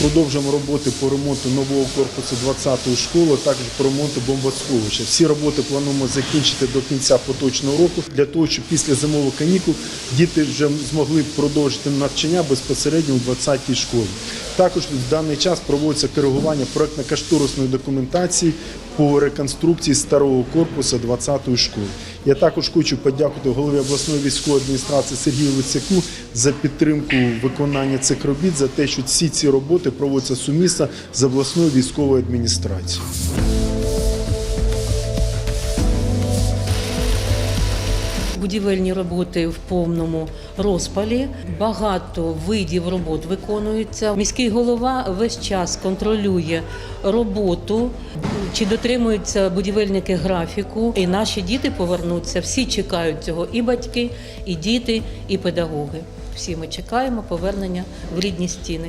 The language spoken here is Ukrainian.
Продовжуємо роботи по ремонту нового корпусу 20-ї школи, також по ремонту бомбосховища. Всі роботи плануємо закінчити до кінця поточного року для того, щоб після зимових канікул діти вже змогли продовжити навчання безпосередньо у 20-й школі. Також в даний час проводиться коригування проектно-кошторисної документації по реконструкції старого корпусу 20-ї школи. Я також хочу подякувати голові обласної військової адміністрації Сергію Лисяку за підтримку виконання цих робіт, за те, що всі ці роботи проводяться сумісно з обласною військовою адміністрацією. Будівельні роботи в повному розпалі. Багато видів робот виконуються. Міський голова весь час контролює роботу, чи дотримуються будівельники графіку. І наші діти повернуться. Всі чекають цього, і батьки, і діти, і педагоги. Всі ми чекаємо повернення в рідні стіни.